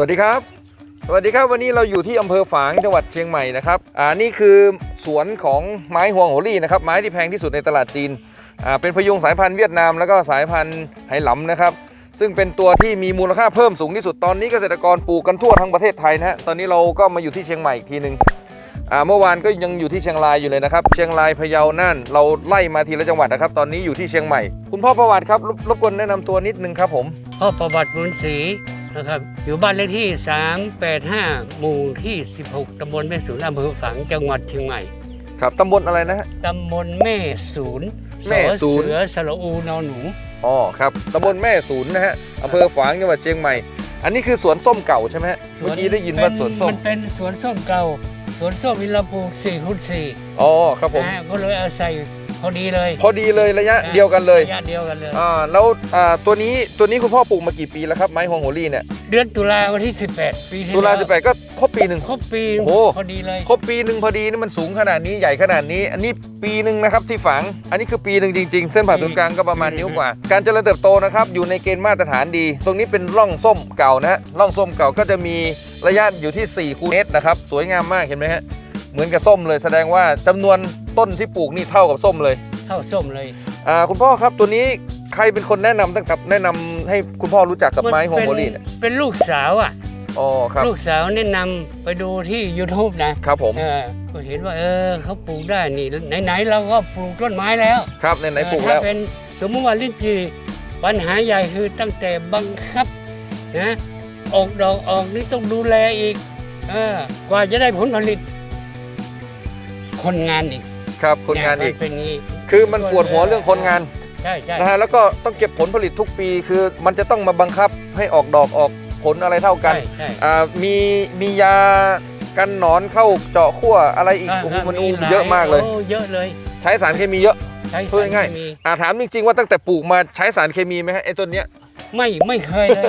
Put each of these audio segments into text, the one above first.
สวัสดีครับ สวัสดีครับวันนี้เราอยู่ที่อำเภอฝางจังหวัดเชียงใหม่นะครับอ่านี่คือสวนของไม้ฮวงโหรี่นะครับไม้ที่แพงที่สุดในตลาดจีนอ่าเป็นพยุงสายพันธุ์เวียดนามแล้วก็สายพันธุ์ไหหลำนะครับ ซึ่งเป็นตัวที่มีมูลค่าเพิ่มสูงที่สุดตอนนี้เกษตรกรปลูกกันทั่วทั้งประเทศไทยนะฮะตอนนี้เราก็มาอยู่ที่เชียงใหม่อีกทีหนึ่งอ่าเมื่อวานก็ยังอยู่ที่เชียงรายอยู่เลยนะครับ เชียงรายพะเยาน่านเราไล่มาทีละจังหวัดนะครับ ตอนนี้อยู่ที่เชียงใหม่ คุณพ่อประวัติครับรบรบกวนแนะนำตัวนิดนึงครับผม พ่อประวัติบุญศรี นะครับอยู่บ้านเลขที่ 385 หมู่ที่ 16 ตำบลแม่สูนอำเภอฝางจังหวัดเชียงใหม่ ครับตำบลอะไรนะฮะ ตำบลแม่สูนแม่สูนสอเสือสระอูนอนหนู อ๋อครับตำบลแม่ศูนย์นะฮะอำเภอฝางจังหวัดเชียงใหม่ อันนี้คือสวนส้มเก่าใช่ไหมฮะเมื่อกี้ได้ยินว่าสวนส้ม มันเป็นสวนส้มเก่า สวนส้มวิลปลูก4คูณ4อ๋อครับผม นะฮะก็เลยเอาใส่ พอดีเลยพอดีเลยระยะเดียวกันเลยระยะเดียวกันเลยอ่าแล้วอ่าตัวนี้ตัวนี้คุณพ่อปลูกมากี่ปีแล้วครับไม้ฮวงโหรี่เนี่ยเดือนตุลาวันที่ 18 ปีที่ตุลาแว18 ก็ครบปีหนึ่งครบปีโอ้โหพอดีเลยครบปีหนึ่งพอดีนี่มันสูงขนาดนี้ใหญ่ขนาดนี้ อันนี้ปีหนึ่งนะครับที่ฝัง อันนี้คือปีหนึ่งจริง ๆ เส้นผ่าศูนย์กลางก็ประมาณนิ้วกว่า การเจริญเติบโตนะครับอยู่ในเกณฑ์มาตรฐานดี ตรงนี้เป็นร่องส้มเก่านะฮะร่องส้มเก่าก็จะมีระยะอยู่ที่4คูณเมตรนะครับสวยงามมากเห็นไหมฮะ เหมือนกับส้มเลยแสดงว่าจำนวนต้นที่ปลูกนี่เท่ากับส้มเลยเท่าส้มเลยอ่าคุณพ่อครับตัวนี้ใครเป็นคนแนะนำตั้งกับแนะนำให้คุณพ่อรู้จักกับไม้ฮวงโหรี่เนี่ยเป็นลูกสาวอะ อ๋อครับลูกสาวแนะนำไปดูที่ YouTube นะครับผมเออก็เห็นว่าเออเขาปลูกได้นี่ไหนๆเราก็ปลูกต้นไม้แล้วครับในไหนๆปลูกเออแล้วถ้าเป็นสมมติว่าลิ้นจี่ปัญหาใหญ่คือตั้งแต่บังคับนะออกดอกออกนี่ต้องดูแลอีกเออกว่าจะได้ผลผลิต คนงานอีกครับคนงานอีกเยมัเป็นงี้ คือมันปวดหัวเรื่องคนงานใช่ใช่นะฮะแล้วก็ต้องเก็บผลผลิตทุกปี คือมันจะต้องมาบังคับให้ออกดอกออกผลอะไรเท่ากันใช่ใช่อ่ามีมียากันหนอนเข้าเจาะขั้วอะไรอีกโอ้โหมันหลเยอะมากเลยโเยอะเลย ใช้สารเคมีเยอะใช้พูดง่ายสรเคมีอ่าถามจริง ๆ ว่าตั้งแต่ปลูกมาใช้สารเคมีไหมฮะไอ้ต้นเนี้ยไม่ไม่เคยเลย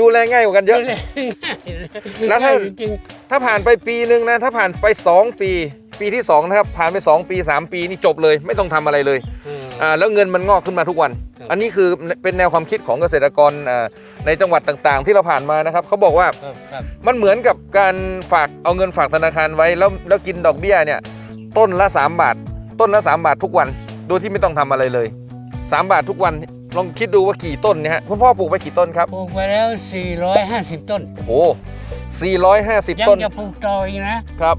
ดูแลง่ายกว่ากันเยอะดูแลง่ายเลยแล้วถ้าง่ยจริงถ้าผ่านไปปีหนึ่งนะถ้าผ่านไป 2 ปี ปีที่2นะครับผ่านไป2ปี3 ปีนี่จบเลย ไม่ต้องทำอะไรเลยๆเอออ่าแล้วเงินมันงอกขึ้นมาทุกวันครับอันนี้คือเป็นแนวความคิดของเกษตรกรอ่าในจังหวัดต่างๆ ที่เราผ่านมานะครับเขาบอกว่าครับครับมันเหมือนกับการฝากเอาเงินฝากธนาคารไว้แล้วแล้วกินดอกเบี้ยเนี่ยต้นละ 3 บาท ต้นละ 3 บาททุกวัน โดยที่ไม่ต้องทำอะไรเลย 3 บาททุกวันลองคิดดูว่ากี่ต้นเนี่ยฮะคุณพ่อปลูกไปกี่ต้นครับปลูกไปแล้ว 450 ต้นโอ้โห450ยังต้นจะปลูกต่ออีกนะครับ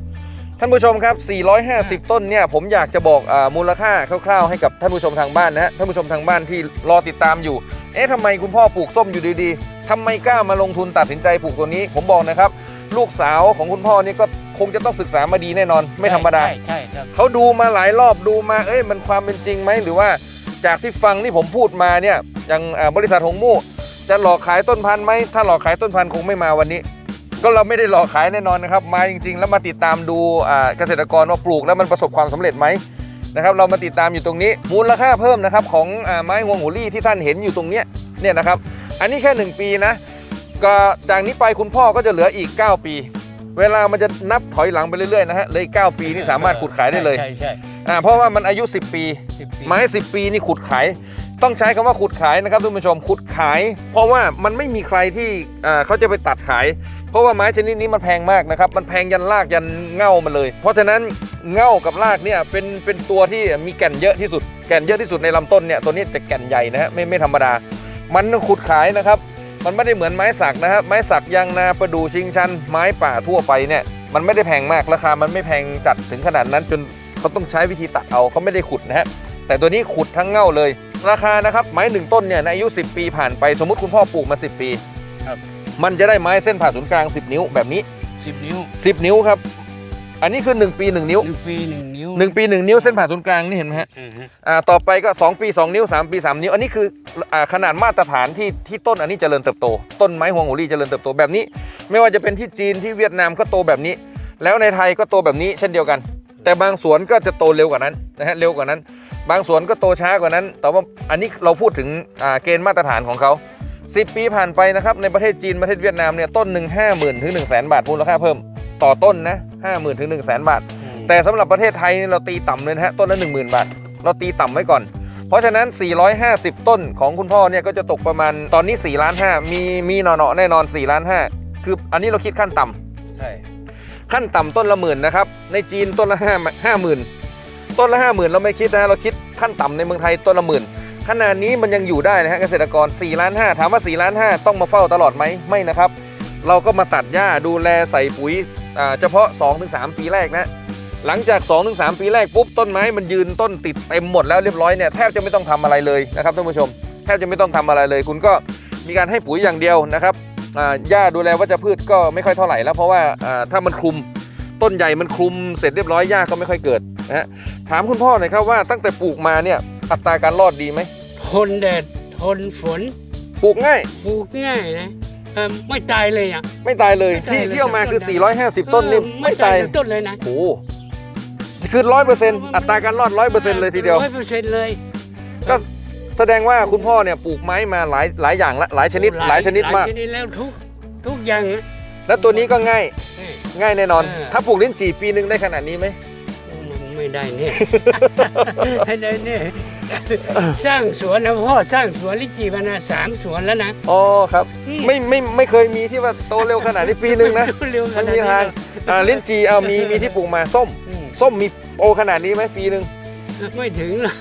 ท่านผู้ชมครับ 450 ต้นเนี่ยผมอยากจะบอกอามูลค่าคร่าวๆ ให้กับท่านผู้ชมทางบ้านนะฮะท่านผู้ชมทางบ้านที่รอติดตามอยู่ เอ๊ะทำไมคุณพ่อปลูกส้มอยู่ดีๆทำไมกล้ามาลงทุนตัดสินใจปลูกตัวนี้ ผมบอกนะครับ ลูกสาวของคุณพ่อนี่ก็คงจะต้องศึกษามาดีแน่นอน ไม่ธรรมดาใช่ใช่ครับเขาดูมาหลายรอบดูมาเอ้ยมันความเป็นจริงไหมหรือว่าจากที่ฟังที่ผมพูดมาเนี่ยอย่างอ่าบริษัทหงมู่จะหลอกขายต้นพันธุ์ไหมถ้าหลอกขายต้นพันธุ์คงไม่มาวันนี้ ก็เราไม่ได้หลอกขายแน่นอนนะครับ มาจริงๆ แล้วมาติดตามดูอ่าเกษตรกรว่าปลูกแล้วมันประสบความสำเร็จไหมนะครับ เรามาติดตามอยู่ตรงนี้มูลค่าเพิ่มนะครับของอ่าไม้ฮวงหัวลี่ที่ท่านเห็นอยู่ตรงเนี้ยเนี่ยนะครับ อันนี้แค่ 1 ปีนะก็จากนี้ไปคุณพ่อก็จะเหลืออีก 9 ปี เวลามันจะนับถอยหลังไปเรื่อยๆนะฮะเลย9ปีนี่สามารถขุดขายได้เลยใช่ใช่อ่าเพราะว่ามันอายุ 10 ปีสิบปีไม้ 10 ปีนี่ขุดขายต้องใช้คำว่าขุดขายนะครับทุกผู้ชมขุดขาย เพราะว่ามันไม่มีใครที่อ่าเขาจะไปตัดขาย เพราะว่าไม้ชนิดนี้มันแพงมากนะครับ มันแพงยันรากยันเง่ามันเลย เพราะฉะนั้นเง่ากับรากเนี่ยเป็นเป็นตัวที่มีแก่นเยอะที่สุด แก่นเยอะที่สุดในลำต้นเนี่ยตัวนี้จะแก่นใหญ่นะฮะไม่ไม่ธรรมดา มันขุดขายนะครับ มันไม่ได้เหมือนไม้สักนะครับไม้สักยางนาประดู่ชิงชัน ไม้ป่าทั่วไปเนี่ยมันไม่ได้แพงมากราคา มันไม่แพงจัดถึงขนาดนั้นจนเขาต้องใช้วิธีตัดเอาเขาไม่ได้ขุดนะฮะแต่ตัวนี้ขุดทั้งเง่าเลย ราคานะครับไม้หนึ่งต้นเนี่ยในอายุ 10 ปีผ่านไปสมมติคุณพ่อปลูกมา 10 ปีครับ มันจะได้ไม้เส้นผ่าศูนย์กลาง 10 นิ้วแบบนี้ สิบนิ้ว10 นิ้วครับ อันนี้คือ 1 ปี 1 นิ้ว หนึ่งปีหนึ่งนิ้ว1 ปี 1 นิ้วเส้นผ่าศูนย์กลางนี่เห็นไหมฮะอือฮะอ่าต่อไปก็ 2 ปี 2 นิ้ว 3 ปี 3 นิ้ว อันนี้คืออ่าขนาดมาตรฐานที่ที่ต้นอันนี้เจริญเติบโต ต้นไม้ฮวงโหรี่เจริญเติบโตแบบนี้ ไม่ว่าจะเป็นที่จีนที่เวียดนามก็โตแบบนี้ แล้วในไทยก็โตแบบนี้เช่นเดียวกัน แต่บางสวนก็จะโตเร็วกว่านั้นนะฮะเร็วกว่านั้น บางสวนก็โตช้ากว่านั้น แต่ว่าอันนี้เราพูดถึงอ่าเกณฑ์มาตรฐานของเขา 10 ปีผ่านไปนะครับในประเทศจีนประเทศเวียดนามเนี่ยต้นหนึ่งห้าหมื่นถึงหนึ่งแสนบาทมูลค่าเพิ่มต่อต้นนะห้าหมื่นถึงหนึ่งแสนบาท แต่สำหรับประเทศไทยนี่เราตีต่ำเลยนะฮะต้นละ1 0,000บาท เราตีต่ำไว้ก่อน เพราะฉะนั้น 450 ต้นของคุณพ่อเนี่ยก็จะตกประมาณตอนนี้4ล้าน5มีมีหนอๆแน่นอน4ล้าน5คืออันนี้เราคิดขั้นต่ำใช่ขั้นต่ำต้นละหมื่นนะครับในจีนต้นละห้าห้าหมื่นต้นละห้าหมื่นเราไม่คิดนะฮะเราคิดขั้นต่ำในเมืองไทยต้นละหมื่น ขนาดนี้มันยังอยู่ได้นะฮะเกษตรกร4ล้าน5ถามว่า4ล้าน5ต้องมาเฝ้าตลอดไหมไม่นะครับ เราก็มาตัดหญ้าดูแลใส่ปุ๋ยเฉพาะ 2-3 ปีแรกนะหลังจาก 2-3 ปีแรกปุ๊บต้นไม้มันยืนต้นติดเต็มหมดแล้วเรียบร้อยเนี่ยแทบจะไม่ต้องทำอะไรเลยนะครับท่านผู้ชม แทบจะไม่ต้องทำอะไรเลย คุณก็มีการให้ปุ๋ยอย่างเดียวนะครับหญ้าดูแลวัชพืชก็ไม่ค่อยเท่าไหร่แล้วเพราะว่าอ่าถ้ามันคลุมต้นใหญ่มันคลุมเสร็จเรียบร้อยหญ้าก็ไม่ค่อยเกิดนะฮะถามคุณพ่อหน่อยครับว่าตั้งแต่ปลูกมาเนี่ย อัตราการรอดดีไหมทนแดดทนฝนปลูกง่าย ปลูกง่ายนะเออไม่ตายเลยอะ ไม่ตายเลยไม่ตายที่เลยที่เอามาคือต้นใหญ่450 ต้นนี่เออไม่ตายสักต้นเลยนะโอ้โหคือร้อยเปอร์เซ็นต์อัตราการรอดร้อยเปอร์เซ็นต์เลยทีเดียว ร้อยเปอร์เซ็นต์เลย ก็แสดงว่าคุณพ่อเนี่ยปลูกไม้มาหลายหลายอย่างละหลายชนิด หลายชนิดมาก หลายชนิดแล้วทุกทุกอย่างนะแล้วตัวนี้ก็ง่ายเอ้ย ง่ายแน่นอน เออ ถ้าปลูกลิ้นจี่ปีหนึ่งได้ขนาดนี้ไหมมันไม่ได้เนี่ย ไม่ได้เนี่ย สร้างสวนนะพ่อสร้างสวนลิจีมานะสามสวนแล้วนะ อ๋อครับอืมไม่ไม่ไม่เคยมีที่ว่าโตเร็วขนาดนี้ปีหนึ่งนะเร็วขมันนาดมีนี้ทางอ่าลิ้นจี่เอามีมีที่ปลูกมาส้ม อืมส้มมีโตขนาดนี้ไหมปีหนึ่ง ไม่ถึงหรอก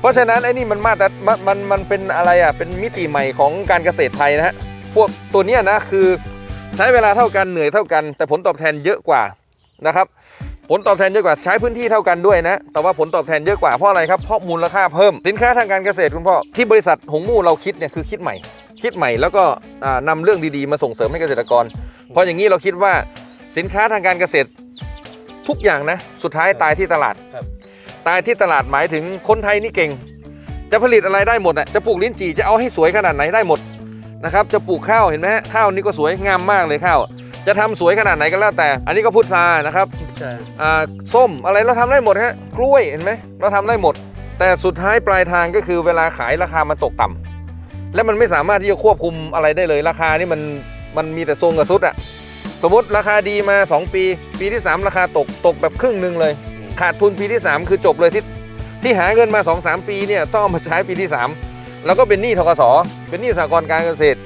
เพราะฉะนั้นไอ้นี่มันมาแต่มันมันมันเป็นอะไรอะเป็นมิติใหม่ของการเกษตรไทยนะฮะพวกตัวเนี้ยนะคือใช้เวลาเท่ากันเหนื่อยเท่ากัน แต่ผลตอบแทนเยอะกว่านะครับ ผลตอบแทนเยอะกว่าใช้พื้นที่เท่ากันด้วยนะ แต่ว่าผลตอบแทนเยอะกว่าเพราะอะไรครับ เพราะมูลค่าเพิ่ม สินค้าทางการเกษตรคุณพ่อ ที่บริษัทหงมู่เราคิดเนี่ยคือคิดใหม่ คิดใหม่แล้วก็อ่านำเรื่องดีๆ มาส่งเสริมให้เกษตรกร เพราะอย่างนี้เราคิดว่าสินค้าทางการเกษตรทุกอย่างนะ สุดท้ายตายที่ตลาดครับตายที่ตลาดหมายถึงคนไทยนี่เก่ง จะผลิตอะไรได้หมดอะ จะปลูกลิ้นจี่จะเอาให้สวยขนาดไหนได้หมดนะครับ จะปลูกข้าวเห็นไหมฮะข้าวนี่ก็สวยงามมากเลยข้าว จะทำสวยขนาดไหนก็แล้วแต่ อันนี้ก็พุทรานะครับ ใช่ อ่าส้มอะไรเราทำได้หมดฮะกล้วยเห็นไหมเราทำได้หมด แต่สุดท้ายปลายทางก็คือเวลาขายราคามันตกต่ำและมันไม่สามารถที่จะควบคุมอะไรได้เลย ราคานี่มันมันมีแต่ทรงกับซุดอะสมมติราคาดีมา 2 ปี ปีที่ 3 ราคาตกตกแบบครึ่งหนึ่งเลย ขาดทุนปีที่ 3 คือจบเลยที่ที่หาเงินมา 2-3 ปีเนี่ยต้องเอามาใช้ปีที่ 3 แล้วก็เป็นหนี้ทกสเป็นหนี้สหกรณ์การเกษตร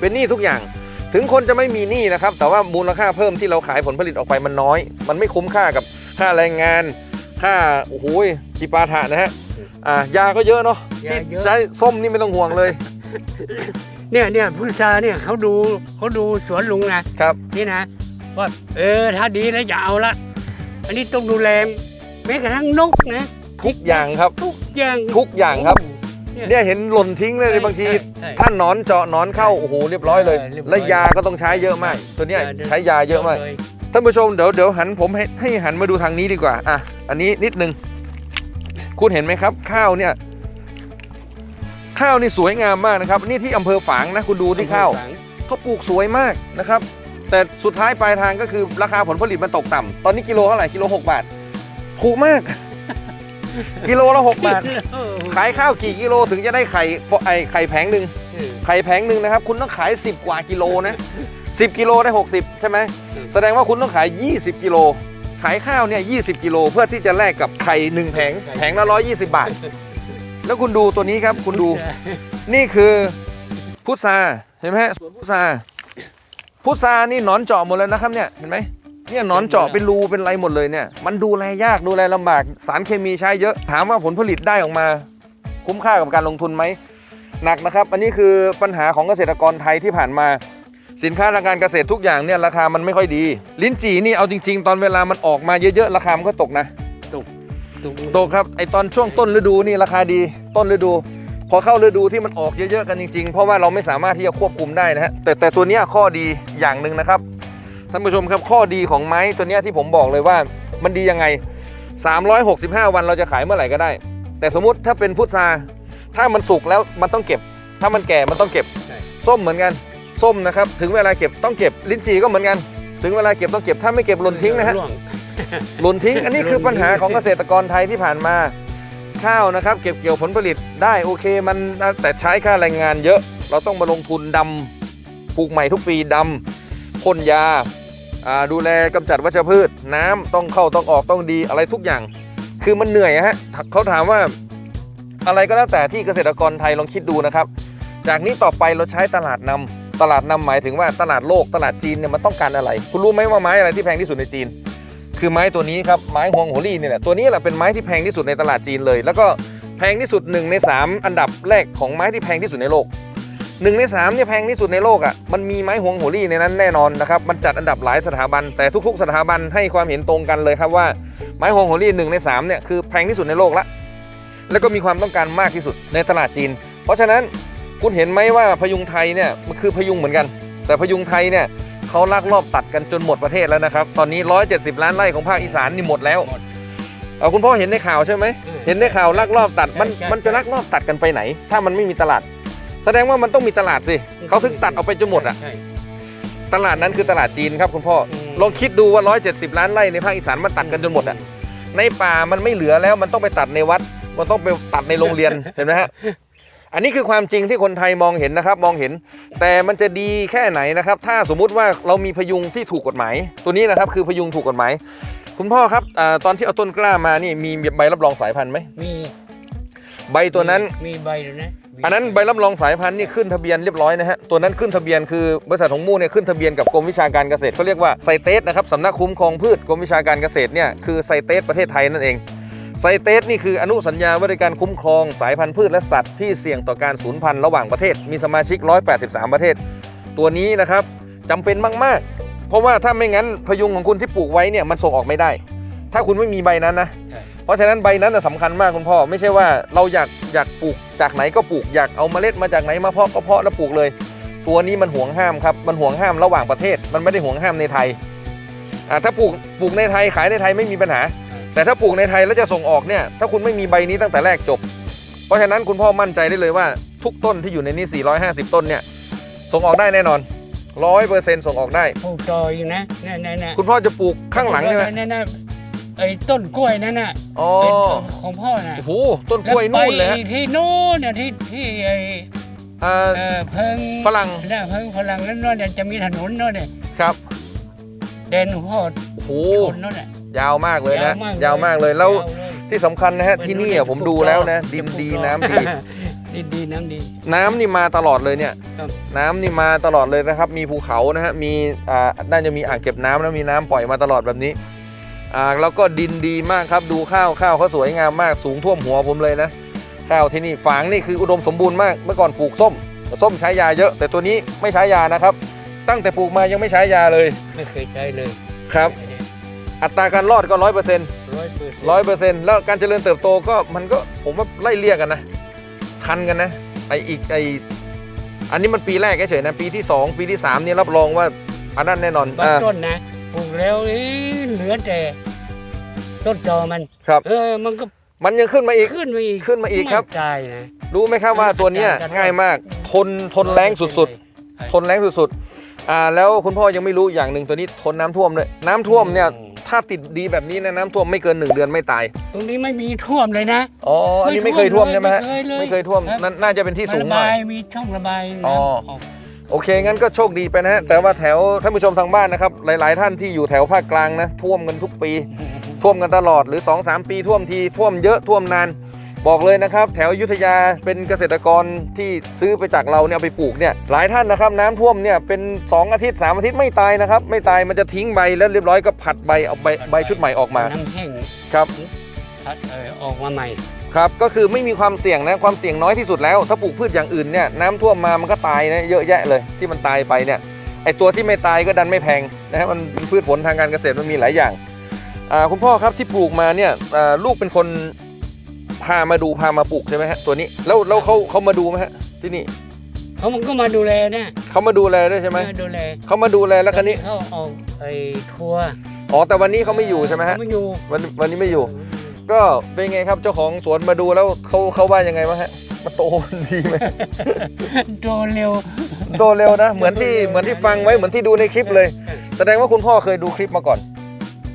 เป็นหนี้ทุกอย่าง ถึงคนจะไม่มีหนี้นะครับ แต่ว่ามูลค่าเพิ่มที่เราขายผลผลิตออกไปมันน้อย มันไม่คุ้มค่ากับค่าแรงงาน ค่าโอ้โหจิปาถะนะฮะอ่ายาก็เยอะเนาะยาที่เยอะ ใช้ส้มนี่ไม่ต้องห่วงเลย เนี่ยเนี่ยพุทราเนี่ยเขาดูเขาดูสวนลุงนะครับ นี่นะว่าเออถ้าดีแล้วจะเอาละ อันนี้ต้องดูแลแม้กระทั่งนกนะ ทุกอย่างครับ ทุกอย่างทุกอย่างครับ เนี่ยเนี่ยเห็นหล่นทิ้งเลยบางที ใช่ใช่ท่านหนอนเจาะหนอนเข้าโอ้โหเรียบร้อยเลย เออเรียบร้อยและยาก็ต้องใช้เยอะมาก ตัวเนี้ยเดี๋วใช้ยาเยอะมากลท่านผู้ชมเดี๋ยวเดี๋ยวหันผมให้ให้หันมาดูทางนี้ดีกว่า อะ อันนี้นิดนึง คุณเห็นไหมครับ ข้าวเนี่ย ข้าวนี่สวยงามมากนะครับ นี่ที่อำเภอฝางนะ คุณดูที่ข้าวเขาปลูกสวยมากนะครับ แต่สุดท้ายปลายทางก็คือราคาผลผลิตมันตกต่ำตอนนี้กิโลเท่าไหร่กิโล 6 บาท ถูกมาก กิโลละ6บาทเออขายข้าวกี่กิโลถึงจะได้ไข่ฟไอไข่แผงหนึ่งเออไข่แผงหนึ่งนะครับ คุณต้องขาย 10 กว่ากิโลนะ10 กิโลได้ 60 ใช่ไหมอืมแสดงว่าคุณต้องขาย 20 กิโล ขายข้าวเนี่ย20 กิโลเพื่อที่จะแลกกับไข่หนึ่งแผงแผงละ120 บาท แล้วคุณดูตัวนี้ครับคุณดู นี่คือพุทราเห็นไหมฮะสวนพุทราพุทรานี่หนอนเจาะหมดแล้วนะครับเนี่ยเห็นไหม เนี่ยหนอนเจาะเป็นรูเป็นไรหมดเลยเนี่ย มันดูแลยากดูแลลำบาก สารเคมีใช้เยอะถามว่าผลผลิตได้ออกมา คุ้มค่ากับการลงทุนไหมหนักนะครับ อันนี้คือปัญหาของเกษตรกรไทยที่ผ่านมา สินค้าทางการเกษตรทุกอย่างเนี่ยราคามันไม่ค่อยดี ลิ้นจี่นี่เอาจริง ๆ ตอนเวลามันออกมาเยอะๆราคามันก็ตกนะตุกตกครับไอตอนช่วงต้นฤดูนี่ราคาดีต้นฤดูพอเข้าฤดูที่มันออกเยอะๆกันจริงๆ เพราะว่าเราไม่สามารถที่จะควบคุมได้นะฮะแต่แต่ตัวเนี้ยข้อดีอย่างหนึ่งนะครับ ท่านผู้ชมครับข้อดีของไม้ตัวเนี้ยที่ผมบอกเลยว่ามันดียังไง 365 วันเราจะขายเมื่อไหร่ก็ได้ แต่สมมุติถ้าเป็นพุทราถ้ามันสุกแล้วมันต้องเก็บ ถ้ามันแก่มันต้องเก็บใช่ส้มเหมือนกัน ส้มนะครับ ถึงเวลาเก็บต้องเก็บลิ้นจี่ก็เหมือนกัน ถึงเวลาเก็บต้องเก็บถ้าไม่เก็บหล่นทิ้งนะฮะร่วหล่นทิ้ง อันนี้คือปัญหาของเกษตรกรไทยที่ผ่านมาข้าวนะครับ เก็บเกี่ยวผลผลิตได้โอเคมันแต่ใช้ค่าแรงงานเยอะ เราต้องมาลงทุนดำปลูกใหม่ทุกปีดำพ่นยาอ่า ดูแลกำจัดวัชพืช น้ำต้องเข้าต้องออกต้องดีอะไรทุกอย่าง คือมันเหนื่อยอะฮะเขาถามว่าอะไรก็แล้วแต่ที่เกษตรกรไทยลองคิดดูนะครับ จากนี้ต่อไปเราใช้ตลาดนตลาดนำหมายถึงว่าตลาดโลกตลาดจีนเนี่ยมันต้องการอะไร คุณรู้ไหมว่าไม้อะไรที่แพงที่สุดในจีน คือไม้ตัวนี้ครับไม้ฮวงโหรี่เนี่ยแหละตัวนี้แหละเป็นไม้ที่แพงที่สุดในตลาดจีนเลย แล้วก็แพงที่สุดหนึ่งในสามอันดับแรกของไม้ที่แพงที่สุดในโลก หนึ่งในสามเนี่ยแพงที่สุดในโลกอะมันมีไม้ฮวงโหรี่ในนั้นแน่นอนนะครับมันจัดอันดับหลายสถาบันแต่ทุก ๆ สถาบันให้ความเห็นตรงกันเลยครับว่าไม้ฮวงโหรี่หนึ่งในสามเนี่ยคือแพงที่สุดในโลกละแล้วก็มีความต้องการมากที่สุดในตลาดจีน เพราะฉะนั้นคุณเห็นไหมว่าพยุงไทยเนี่ยมันคือพยุงเหมือนกัน แต่พยุงไทยเนี่ยเขาลักลอบตัดกันจนหมดประเทศแล้วนะครับตอนนี้ 170 ล้านไร่ของภาคอีสานนี่หมดแล้วหมดเอาคุณพ่อเห็นในข่าวใช่ไหมอืมเห็นในข่าวลักลอบตัดมันใช่ใช่มันจะลักลอบตัดกันไปไหน ถ้ามันไม่มีตลาด แสดงว่ามันต้องมีตลาดสิเขาถึงตัดเอาไปจนหมดอะใช่ ตลาดนั้นคือตลาดจีนครับคุณพ่ออืมลองคิดดูว่า 170 ล้านไร่ในภาคอีสานมันตัดกันจนหมดอะในป่ามันไม่เหลือแล้วมันต้องไปตัดในวัด มันต้องไปตัดในโรงเรียน เห็นไหมฮะอันนี้คือความจริงที่คนไทยมองเห็นนะครับ มองเห็น แต่มันจะดีแค่ไหนนะครับ ถ้าสมมุติว่าเรามีพยุงที่ถูกกฎหมาย ตัวนี้นะครับคือพยุงถูกกฎหมาย คุณพ่อครับอาตอนที่เอาต้นกล้ามานี่มีใบรับรองสายพันธุ์ไหมมีใบตัวนั้นมีใบเลยนะมี อันนั้นใบรับรองสายพันธุ์นี่ขึ้นทะเบียนเรียบร้อยนะฮะ ตัวนั้นขึ้นทะเบียนคือบริษัทของมู่เนี่ยขึ้นทะเบียนกับกรมวิชาการเกษตรเขาเรียกว่าไซเตสนะครับสำนักคุ้มครองพืชกรมวิชาการเกษตรเนี่ยคือไซเตสประเทศไทยนั่นเองไซเตสนี่คืออนุสัญญาว่าด้วยการคุ้มครองสายพันธุ์พืชและสัตว์ที่เสี่ยงต่อการสูญพันธุ์ระหว่างประเทศ มีสมาชิก 183 ประเทศ ตัวนี้นะครับจำเป็นมากๆ เพราะว่าถ้าไม่งั้นพยุงของคุณที่ปลูกไว้เนี่ยมันส่งออกไม่ได้ ถ้าคุณไม่มีใบนั้นนะ เพราะฉะนั้นใบนั้นนะสำคัญมากคุณพ่อ ไม่ใช่ว่าเราอยากอยากปลูกจากไหนก็ปลูกอยากเอาเมล็ดมาจากไหนมาเพาะก็เพาะแล้วปลูกเลย ตัวนี้มันห่วงห้ามครับมันห่วงห้ามระหว่างประเทศ มันไม่ได้ห่วงห้ามในไทยอ่าถ้าปลูกปลูกในไทยขายในไทยไม่มีปัญหา แต่ถ้าปลูกในไทยแล้วจะส่งออกเนี่ยถ้าคุณไม่มีใบนี้ตั้งแต่แรกจบ เพราะฉะนั้นคุณพ่อมั่นใจได้เลยว่า ทุกต้นที่อยู่ในนี้ 450 ต้นเนี่ยส่งออกได้แน่นอนร้อยเปอร์เซ็นต์ส่งออกได้ปลูกต่ออีกนะนั่นนั่นนั่นคุณพ่อจะปลูกข้างหลังใช่ไหมนั่นนั่น ไอ้ต้นกล้วยนั่นน่ะอ๋อไอ้ของพ่อน่ะโอ้โหต้นกล้วยนู่นเลยฮะแวไปที่นู่นน่ะที่ที่ไอ้อ่า เอ่อเพิงฝรั่ง น่ะเพิงฝรั่งนั่นนู่นน่ะจะมีถนนนู่นน่ะครับเดนของพ่อโอ้โหชนนู่นน่ะ ยาวมากเลยนะยยาวมากเลยแล้วยาวเลยที่สำคัญนะฮะไม่ที่รู้นี่เนี่ยอะผมดูแล้วนะดินดีน้ำดี ดินดีน้ำดี น้ำนี่มาตลอดเลยเนี่ย ครับ น้ำนี่มาตลอดเลยนะครับ มีภูเขานะฮะ มี อ่า น่าจะมีอ่างเก็บน้ำแล้วมีน้ำปล่อยมาตลอดแบบนี้ อ่าแล้วก็ดินดีมากครับดูข้าวข้าวเขาสวยงามมากสูงท่วมหัวผมเลยนะ ข้าวที่นี่ฝางนี่คืออุดมสมบูรณ์มากเมื่อก่อนปลูกส้ม ส้มใช้ยาเยอะ แต่ตัวนี้ไม่ใช้ยานะครับ ตั้งแต่ปลูกมายังไม่ใช้ยาเลยไม่เคยใช้เลยครับ อันนี้อัตราการรอดก็ร้อยเปอร์เซ็นต์ร้อยเปอร์เซ็นต์ร้อยเปอร์เซ็นต์แล้วการเจริญเติบโตก็มันก็ผมว่าไล่เลี่ยกันนะทันกันนะไออีกไออันนี้มันปีแรกเฉยๆนะปีที่ 2 ปีที่3เนี่ยรับรองว่าอันนั้นแน่นอนบางอ่าต้นนะ ปลูกแล้วเอ๊ะเหลือแต่ต้นจอมัน ครับ เออ มันก็มันยังขึ้นมาอีก ขึ้นมาอีกขึ้นมาอีกครับไม่ตายนะ รู้ไหมครับว่าตัวเนี้ยการง่ายมากทนทนแรงสุดๆ ทนแรงสุดๆอ่าแล้วคุณพ่อยังไม่รู้อย่างหนึ่งตัวนี้ทนน้ำท่วมด้วยน้ำท่วมเนี่ยถ้าติดดีแบบนี้นะน้ำท่วมไม่เกินหนึ่งเดือนไม่ตายตรงนี้ไม่มีท่วมเลยนะ อ๋ออันนี้ไม่เคยท่วมใช่ไหมฮะไม่เคยเลยไม่เคยท่วมครับ นั่นน่าจะเป็นที่สูงมันหน่ระอบายยมีช่องระบายอ๋อน้ำออก โอเค งั้นก็โชคดีไปนะฮะ แต่ว่าแถวท่านผู้ชมทางบ้านนะครับ หลาย ๆ ท่านที่อยู่แถวภาคกลางนะ ท่วมกันทุกปี ท่วมกันตลอดหรือ 2-3 ปีท่วมที ท่วมเยอะท่วมนาน บอกเลยนะครับ แถวอยุธยาเป็นเกษตรกรที่ซื้อไปจากเราเนี่ยเอาไปปลูกเนี่ยหลายท่านนะครับ น้ำท่วมเนี่ยเป็น 2 อาทิตย์ 3 อาทิตย์ไม่ตายนะครับ ไม่ตายมันจะทิ้งใบแล้วเรียบร้อยก็ผัดใบเอาใบใบชุดใหม่ออกมาน้ำแห้งครับพัดเออออกมาใหม่ ครับก็คือไม่มีความเสี่ยงนะความเสี่ยงน้อยที่สุดแล้ว ถ้าปลูกพืชอย่างอื่นเนี่ยน้ำท่วมมามันก็ตายนะเยอะแยะเลยที่มันตายไปเนี่ยไอตัวที่ไม่ตายก็ดันไม่แพงนะฮะมันพืชผลทางการเกษตรมันมีหลายอย่างอ่าคุณพ่อครับที่ปลูกมาเนี่ยอ่าลูกเป็นคนพามาดูพามาปลูกใช่ไหมฮะตัวนี้แล้วแล้วเขาเขามาดูไหมฮะที่นี่เขามันก็มาดูแลนะเขามาดูแลด้วยใช่ไหมมาดูแลเขามาดูแลแล้วคันนี้เขาออกไอ้ทัวร์อ๋อแต่วันนี้เขาไม่อยู่ใช่ไหมฮะเขาไม่อยู่วันวันนี้ไม่อยู่ ก็เป็นไงครับเจ้าของสวนมาดูแล้วเขาเขาว่ายังไงบ้างฮะมาโตดีไหมโตเร็วโตเร็วนะ เหมือนที่เหมือนที่ฟังไว้เหมือนที่ดูในคลิปเลย แสดงว่าคุณพ่อเคยดูคลิปมาก่อน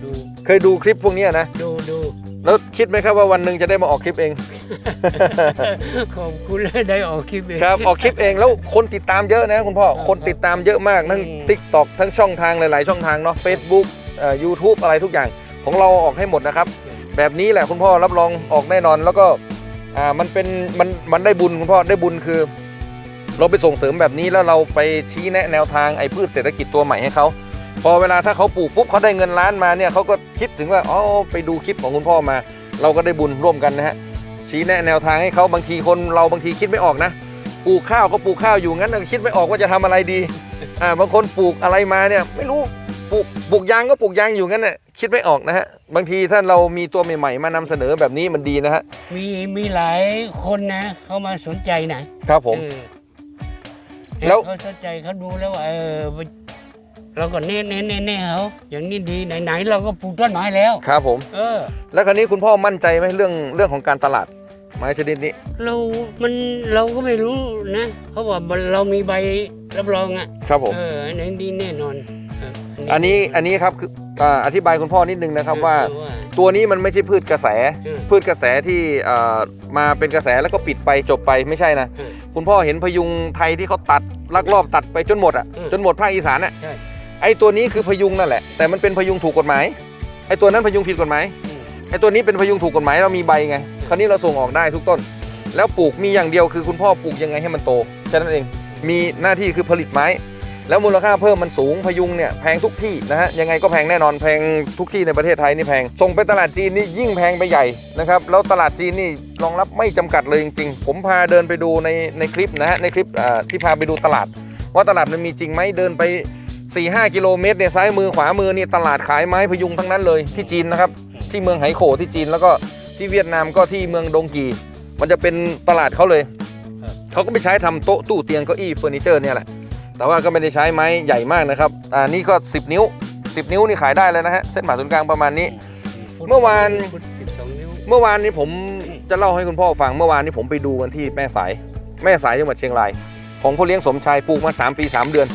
ดูเคยดูคลิปพวกเนี้ยนะดูดูแล้วคิดไหมครับว่าวันหนึ่งจะได้มาออกคลิปเองขอบคุณเลยได้ออกคลิปเองครับออกคลิปเองแล้วคนติดตามเยอะนะคุณพ่อคนติดตามเยอะมากทั้งอืม t ิ k t o k ทั้งช่องทางหลาย ๆ ช่องทางเนาะ Facebook เอ่อ YouTube อะไรทุกอย่างของเราออกให้หมดนะครับ แบบนี้แหละคุณพ่อรับรองออกแน่นอนแล้วก็อ่ามันเป็นมันมันได้บุญคุณพ่อได้บุญคือ เราไปส่งเสริมแบบนี้แล้วเราไปชี้แนะแนวทางไอ้พืชเศรษฐกิจตัวใหม่ให้เขาพอเวลาถ้าเขาปลูกปุ๊บเขาได้เงินล้านมาเนี่ยเขาก็คิดถึงว่าอ๋อไปดูคลิปของคุณพ่อมา เราก็ได้บุญร่วมกันนะฮะชี้แนะแนวทางให้เขาบางทีคนเราบางทีคิดไม่ออกนะปลูกข้าวก็ปลูกข้าวอยู่งั้นคิดไม่ออกว่าจะทำอะไรดี อ่าบางคนปลูกอะไรมาเนี่ยไม่รู้ปลูกปลูกยางก็ปลูกยางอยู่งั้นน่ะคิดไม่ออกนะฮะบางทีถ้าเรามีตัวใหม่ๆ มานำเสนอแบบนี้มันดีนะฮะมีมีหลายคนนะเขามาสนใจนะครับผมเออแล้แล้ววเขาสนใจเขาดูแล้วว่าเออเราก็เน้นเน้นเน้นเน้นเขาอย่างนี้ดีไหนๆเราก็ปลูกต้นไม้แล้วครับผม เออ แล้วคราวนี้คุณพ่อมั่นใจไหมเรื่องเรื่องของการตลาดไม้ชนิดนี้ เรา มันเราก็ไม่รู้นะเพราะว่าเรามีใบ รับรองอะครับผม เอออันนี้ดีแน่นอนเอันนี้อันนี้ครับคืออ่าอธิบายคุณพ่อนิดนึงนะครับว่าเออตัวนี้มันไม่ใช่พืชกระแส เออ พืชกระแสที่อ่ามาเป็นกระแสแล้วก็ปิดไปจบไปไม่ใช่นะ เออคุณพ่อเห็นพยุงไทยที่เขาตัดลักลอบตัดไปจนหมดอะเออจนหมดภาคอีสานอะใช่ ไอ้ตัวนี้คือพยุงนั่นแหละ แต่มันเป็นพยุงถูกกฎหมายไอ้ตัวนั้นพยุงผิดกฎหมาย อืม ไอ้ตัวนี้เป็นพยุงถูกกฎหมายเรามีใบไง คราวนี้เราส่งออกได้ทุกต้น แล้วปลูกมีอย่างเดียวคือคุณพ่อปลูกยังไงให้มันโตแค่นั้นเอง มีหน้าที่คือผลิตไม้ แล้วมูลค่าเพิ่มมันสูงพยุงเนี่ยแพงทุกที่นะฮะยังไงก็แพงแน่นอนแพงทุกที่ในประเทศไทยนี่แพงส่งไปตลาดจีนนี่ยิ่งแพงไปใหญ่นะครับแล้วตลาดจีนนี่รองรับไม่จำกัดเลยจริงๆผมพาเดินไปดูในในคลิปนะฮะในคลิปที่พาไปดูตลาด ว่าตลาดมันมีจริงไหมเดินไป 4-5 กิโลเมตรเนี่ยซ้ายมือขวามือนี่ตลาดขายไม้พยุงทั้งนั้นเลยที่จีนนะครับที่เมืองไหโขที่จีนแล้วก็ที่เวียดนามก็ที่เมืองดงกี มันจะเป็นตลาดเขาเลย เขาก็ไปใช้ทำโต๊ะตู้เตียงเก้าอี้เฟอร์นิเจอร์เนี่ยแหละ แต่ว่าก็ไม่ได้ใช้ไม้ใหญ่มากนะครับ อ่านี่ก็ 10 นิ้ว 10 นิ้วนี่ขายได้แล้วนะฮะ เส้นผ่าศูนย์กลางประมาณนี้ เมื่อวานฟุตสิบสองนิ้วเมื่อวานนี้ผมจะเล่าให้คุณพ่อฟัง เมื่อวานนี้ผมไปดูกันที่แม่สาย แม่สายจังหวัดเชียงราย ของพ่อเลี้ยงสมชายปลูกมา 3 ปี 3 เดือน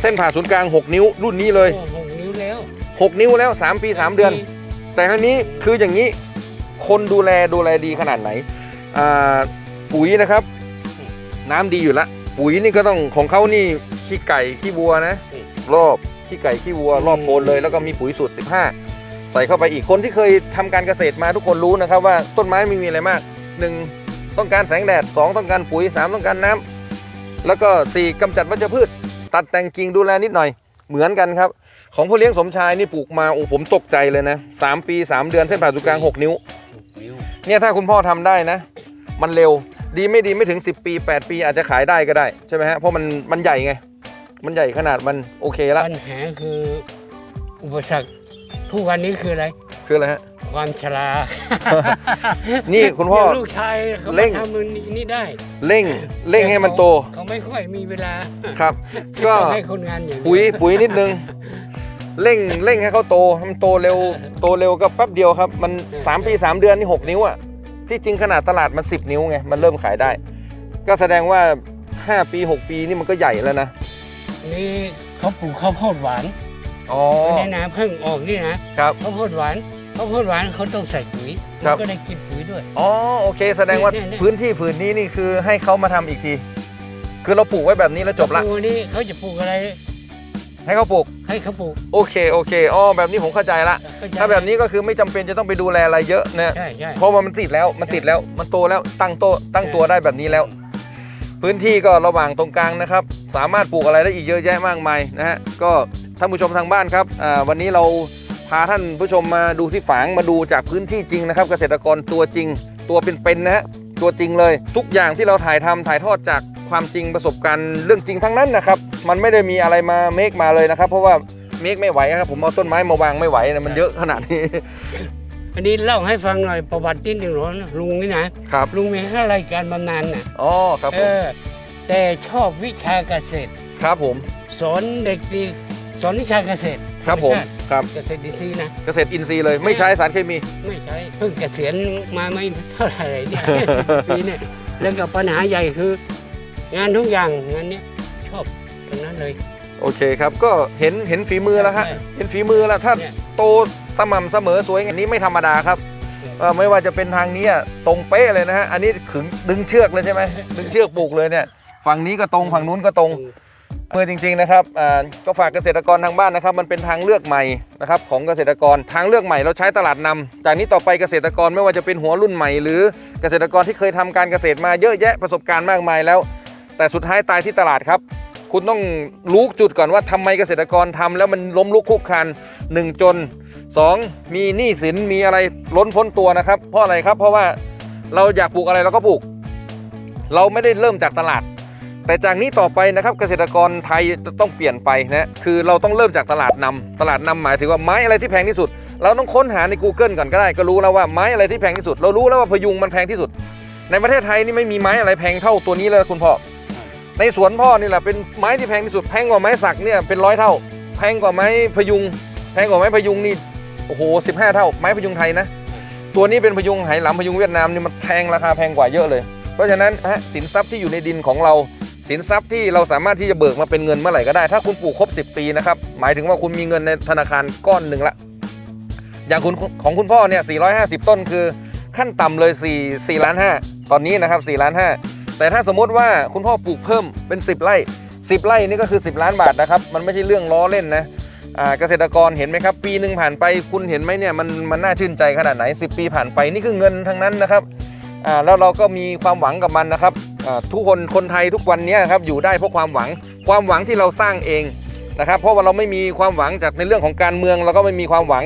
เส้นผ่าศูนย์กลาง 6 นิ้วรุ่นนี้เลยโอ้หกนิ้วแล้ว 6 นิ้วแล้ว 3 ปี 3 เดือน แต่ครั้งนี้คืออย่างนี้ คนดูแลดูแลดีขนาดไหน อ่าปุ๋ยนะครับ น้ำดีอยู่ละ ปุ๋ยนี่ก็ต้องของเขานี่ขี้ไก่ขี้วัวนะ รอบขี้ไก่ขี้วัวรอบโคนเลย แล้วก็มีปุ๋ยสูตร 15 ใส่เข้าไปอีกคนที่เคยทำการเกษตรมาทุกคนรู้นะครับว่าต้นไม้ไม่มีอะไรมาก 1 ต้องการแสงแดด 2 ต้องการปุ๋ย 3 ต้องการน้ำแล้วก็ 4กำจัดวัชพืช ตัดแต่งกิ่งดูแลนิดหน่อยเหมือนกันครับ ของพ่อเลี้ยงสมชายนี่ปลูกมาโอ้ผมตกใจเลยนะ3ปี 3 เดือนเส้นผ่าศูนย์กลาง 6 นิ้วหกนิ้วเนี่ยถ้าคุณพ่อทำได้นะ มันเร็ว ดีไม่ดีไม่ถึง 10 ปี 8 ปีอาจจะขายได้ก็ได้ใช่ไหมฮะเพราะมันมันใหญ่ไง มันใหญ่ขนาดมันโอเคละปัญหาคืออุปสรรคทุกวันนี้คืออะไร คืออะไรฮะ ความชรา นี่คุณพ่อเดี๋ยวลูกชายเขาเร่มางทำมันนี่ได้เร่งเร่งให้มันโตเขาไม่ค่อยมีเวลาครับ ก็ต้องให้คนงานอย่างเดีวปุ๋ยปุ๋ยนิดนึงเร่งเร่งให้เขาโตให้มันโตเร็วโตเร็วก็แป๊บเดียวครับ มัน 3 ปี 3 เดือนนี่6นิ้วอะ ที่จริงขนาดตลาดมัน 10 นิ้วไง มันเริ่มขายได้ ก็แสดงว่า 5 ปี 6 ปีนี่มันก็ใหญ่แล้วนะ นี่เขาปลูกข้าวโพดหวานอ๋อในนาเพิ่งออกนี่นะครับข้าวโพดหวานข้าวโพดหวานเขาต้องใส่ปุ๋ยครับมันก็ได้กินปุ๋ยด้วย อ๋อโอเค แสดงว่าเนี่ยเนี่ยพื้นที่ผืนนี้นี่คือให้เขามาทำอีกที คือเราปลูกไว้แบบนี้แล้วจบละปลูกอันนี้เขาจะปลูกอะไร ให้เขาปลูก ให้เขาปลูกโอเคโอเคอ๋อแบบนี้ผมเข้าใจละก็จะถ้าแบบนี้ก็คือไม่จำเป็นจะต้องไปดูแลอะไรเยอะนะใช่ใช่เพราะว่ามันติดแล้วมันติดแล้วมันโตแล้วตั้งโตะตั้งตัวได้แบบนี้แล้ว พื้นที่ก็ระหว่างตรงกลางนะครับ สามารถปลูกอะไรได้อีกเยอะแยะมากมายนะฮะก็ท่านผู้ชมทางบ้านครับอ่าวันนี้เราพาท่านผู้ชมมาดูที่ฝางมาดูจากพื้นที่จริงนะครับ เกษตรกรตัวจริง ตัวเป็นๆนะฮะตัวจริงเลย ทุกอย่างที่เราถ่ายทำถ่ายทอดจาก ความจริงประสบการณ์เรื่องจริงทั้งนั้นนะครับ มันไม่ได้มีอะไรมาเมคมาเลยนะครับ เพราะว่าเมคไม่ไหวครับผมเอาต้นไม้มาวางไม่ไหวนะมันเยอะขนาดนี้ อันนี้เล่าให้ฟังหน่อยประวัตินิดหนึ่งหรอลุงนี่นะครับ ลุงมีข้ารายการบำนาญน่ะอ๋อครับเอผมอแต่ชอบวิชาเกษตร ครับผมสอนเด็กดีสอนวิชาเกษตรครับผมไใช่ครับเกษตรดีซีย์นะ เกษตรอินทรีย์เลยไม่ใช้สารเคมี ไม่ใช่เพิ่งเกษียณมาไม่เท่าไหร่เนี่ย ปีเนี่ยแล้วก็ปัญหาใหญ่คือ งานทุกอย่างงานเนี้ยชอบทั้งนั้นเลย โอเคครับก็เห็นเห็นฝีมือแล้วฮะใช่เห็นฝีมือแล้วถ้าเนี่ย โตสม่ำเสมอสวยอย่างนี้ไม่ธรรมดาครับเนี่ยเอ่อไม่ว่าจะเป็นทางนี้อะตรงเป๊ะเลยนะฮะอันนี้ขึงดึงเชือกเลยใช่ไหมดึงเชือกปลูกเลยเนี่ยฝั่งนี้ก็ตรงฝั่งนู้นก็ตรงมือจริงๆนะครับอ่าก็ฝากเกษตรกรทางบ้านนะครับ มันเป็นทางเลือกใหม่นะครับของเกษตรกรทางเลือกใหม่เราใช้ตลาดนำจากนี้ต่อไปเกษตรกรไม่ว่าจะเป็นหัวรุ่นใหม่ หรือเกษตรกรที่เคยทำการเกษตรมาเยอะแยะประสบการณ์มากมายแล้ว แต่สุดท้ายตายที่ตลาดครับ คุณต้องรู้จุดก่อนว่าทำไมเกษตรกรทำแล้วมันล้มลุกคลุกคลานหนึ่งจนสองมีหนี้สินมีอะไรล้นพ้นตัวนะครับ เพราะอะไรครับ เพราะว่าเราอยากปลูกอะไรเราก็ปลูก เราไม่ได้เริ่มจากตลาด แต่จากนี้ต่อไปนะครับเกษตรกรไทยต้องเปลี่ยนไปนะคือเราต้องเริ่มจากตลาดนำตลาดนำหมายถึงว่าไม้อะไรที่แพงที่สุด เราต้องค้นหาใน Google ก่อนก็ได้ ก็รู้แล้วว่าไม้อะไรที่แพงที่สุด เรารู้แล้วว่าพยุงมันแพงที่สุด ในประเทศไทยนี่ไม่มีไม้อะไรแพงเท่าตัวนี้เลยคุณพ่อ ในสวนพ่อนี่แหละเป็นไม้ที่แพงที่สุดแพงกว่าไม้สักเนี่ยเป็นร้อยเท่า แพงกว่าไม้พยุง แพงกว่าไม้พยุงนี่โอ้โหสิบห้าเท่า ไม้พยุงไทยนะ ตัวนี้เป็นพยุงไหหลำพยุงเวียดนามนี่มันแพงราคาแพงกว่าเยอะเลย เพราะฉะนั้นฮะสินทรัพย์ที่อยู่ในดินของเราสินทรัพย์ที่เราสามารถที่จะเบิกมาเป็นเงินเมื่อไหร่ก็ได้ ถ้าคุณปลูกครบ 10 ปีนะครับ หมายถึงว่าคุณมีเงินในธนาคารก้อนหนึ่งละ อย่างคุณของคุณพ่อเนี่ย 450 ต้นคือขั้นต่ำเลย4 4ล้าน5ตอนนี้นะครับ4ล้าน5 แต่ถ้าสมมติว่าคุณพ่อปลูกเพิ่มเป็น 10 ไร่ 10 ไร่นี่ก็คือ 10 ล้านบาทนะครับ มันไม่ใช่เรื่องล้อเล่นนะเกษตรกรเห็นไหมครับ ปีหนึ่งผ่านไปคุณเห็นไหมเนี่ยมันมันน่าชื่นใจขนาดไหน 10 ปีผ่านไปนี่คือเงินทั้งนั้นนะครับแล้วเราก็มีความหวังกับมันนะครับทุกคนคนไทยทุกวันนี้ครับอยู่ได้เพราะความหวังความหวังที่เราสร้างเองนะครับ เพราะว่าเราไม่มีความหวังจากในเรื่องของการเมือง เราก็ไม่มีความหวัง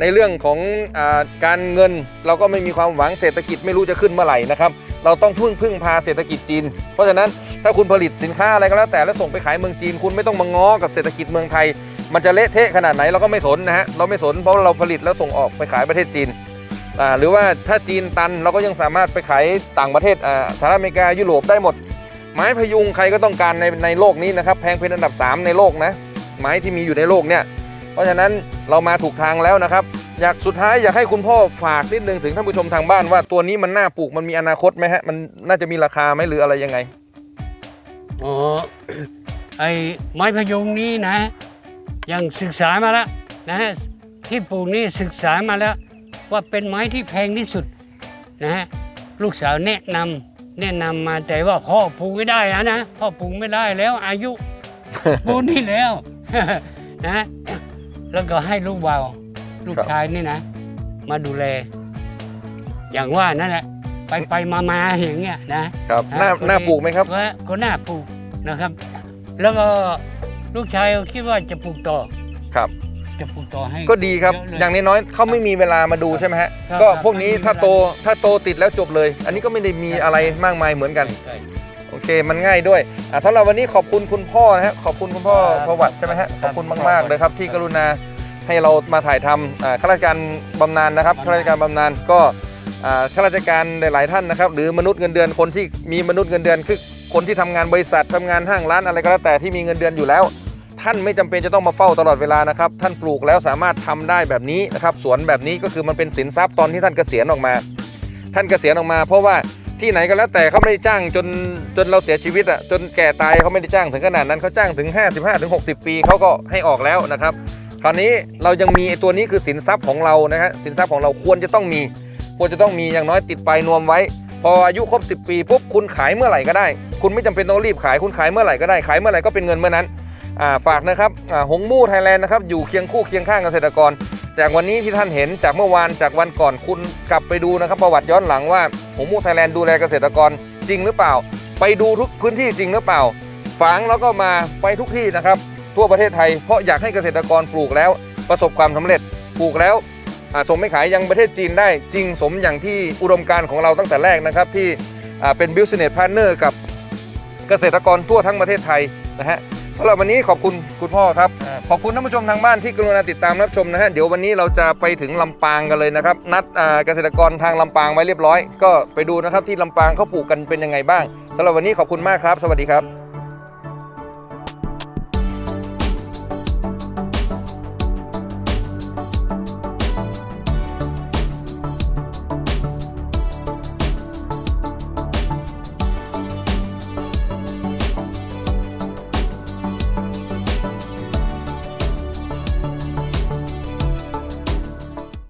ในเรื่องของอการเงิน เราก็ไม่มีความหวังเศรษฐกิจไม่รู้จะขึ้นเมื่อไหร่นะครับ เราต้องพึ่งพึ่งพาเศรษฐกิจจีน เพราะฉะนั้นถ้าคุณผลิตสินค้าอะไรก็แล้วแต่แล้วส่งไปขายเมืองจีน คุณไม่ต้องมาง้อกับเศรษฐกิจเมืองไทย มันจะเละเทะขนาดไหนเราก็ไม่สนนะฮะเราไม่สนเพราะเราผลิตแล้วส่งออกไปขายประเทศจีนหรือว่าถ้าจีนตันเราก็ยังสามารถไปขายต่างประเทศสหรัฐอเมริกายุโรปได้หมด ไม้พยุงใครก็ต้องการในในโลกนี้นะครับแพงเป็นอันดับ 3 ในโลกนะไม้ที่มีอยู่ในโลกเนี่ยเพราะฉะนั้นเรามาถูกทางแล้วนะครับ อยากสุดท้ายอยากให้คุณพ่อฝากนิดนึงถึงท่านผู้ชมทางบ้านว่าตัวนี้มันน่าปลูกมันมีอนาคตไหมฮะมันน่าจะมีราคาไหมหรืออะไรยังไงอ๋อไอ้ไม้พยุงนี้นะ ยังศึกษามาแล้วนะฮะที่ปลูกนี่ศึกษามาแล้ว ว่าเป็นไม้ที่แพงที่สุดนะฮะลูกสาวแนะนำแนะนำมาแต่ว่าพ่อปลูกไม่ได้อะนะพ่อปลูกไม่ได้แล้วอายุปูนนี่แล้วนะแล้วก็ให้ลูกเบาว ลูกครับชายนี่นะ มาดูแล อย่างว่านั่นแหละ ไปไปมามาอย่างเงี้ยนะครับฮะน่าก็น่าเลยปลูกไหมครับก็ก็น่าปลูกนะครับ แล้วก็ลูกชายก็คิดว่าจะปลูกต่อครับ จะปลูกต่อให้ ก็ดีครับเะเลอย่างน้อยๆเขาไม่มีเวลามาดูใช่ไหมฮะครับก็ครับพวกนี้ไม่มีถ้าเวลาโตถ้าโตติดแล้วจบเลย อันนี้ก็ไม่ได้มีอะไรมากมายเหมือนกันใช่โอเค มันง่ายด้วยอะสำหรับวันนี้ขอบคุณคุณพ่อนะฮะ ขอบคุณคุณพ่อครับประวัติใช่ไหมฮะคขรับอบคุณมาก ๆ เลยครับที่กรุณา ให้เรามาถ่ายทำข้าราชการบำนาญนะครับข้าราชการบำนาญก็ข้าราชการหลาย ๆ ท่านนะครับ หรือมนุษย์เงินเดือนคนที่มีมนุษย์เงินเดือนคือคนที่ทำงานบริษัททำงานห้างร้านอะไรก็แล้วแต่ที่มีเงินเดือนอยู่แล้ว ท่านไม่จำเป็นจะต้องมาเฝ้าตลอดเวลานะครับ ท่านปลูกแล้วสามารถทำได้แบบนี้นะครับสวนแบบนี้ก็คือมันเป็นสินทรัพย์ตอนที่ท่านเกษียณออกมา ท่านเกษียณออกมา เพราะว่าที่ไหนก็แล้วแต่เขาไม่ได้จ้างจนจนเราเสียชีวิตอะจนแก่ตายเขาไม่ได้จ้างถึงขนาดนั้นเขาจ้างถึง 55ถึง60 ปีเขาก็ให้ออกแล้วนะครับ คราวนี้เรายังมีไอ้ตัวนี้คือสินทรัพย์ของเรานะฮะสินทรัพย์ของเราควรจะต้องมี ควรจะต้องมีอย่างน้อยติดปลายนวมไว้ พออายุครบ 10 ปีปุ๊บคุณขายเมื่อไหร่ก็ได้ คุณไม่จำเป็นต้องรีบขายคุณขายเมื่อไหร่ก็ได้ขายเมื่อไหร่ก็เป็นเงินเมื่อนั้นาฝากนะครับหงมู่ไทยแลนด์นะครับอยู่เคียงคู่เคียงข้างเกษตรกร จากวันนี้ที่ท่านเห็นจากเมื่อวานจากวันก่อนคุณกลับไปดูนะครับประวัติย้อนหลังว่าหงมู่ไทยแลนด์ดูแลเกษตรกรจริงหรือเปล่า ไปดูทุกพื้นที่จริงหรือเปล่า ฝังแล้วก็มาไปทุกที่นะครับ ทั่วประเทศไทย เพราะอยากให้เกษตรกรปลูกแล้วประสบความสำเร็จปลูกแล้วส่งไม่ขายยังประเทศจีนได้จริงสมอย่างที่อุดมการของเราตั้งแต่แรกนะครับ ที่เป็น business partner กับเกษตรกรทั่วทั้งประเทศไทยนะฮะสำหรับวันนี้ขอบคุณคุณพ่อครับ ขอบคุณท่านผู้ชมทางบ้านที่กรุณาติดตามรับชมนะฮะเดี๋ยววันนี้เราจะไปถึงลำปางกันเลยนะครับ นัดเกษตรกรทางลำปางไว้เรียบร้อย ก็ไปดูนะครับที่ลำปางเขาปลูกกันเป็นยังไงบ้างสำหรับวันนี้ขอบคุณมากครับ สวัสดีครับ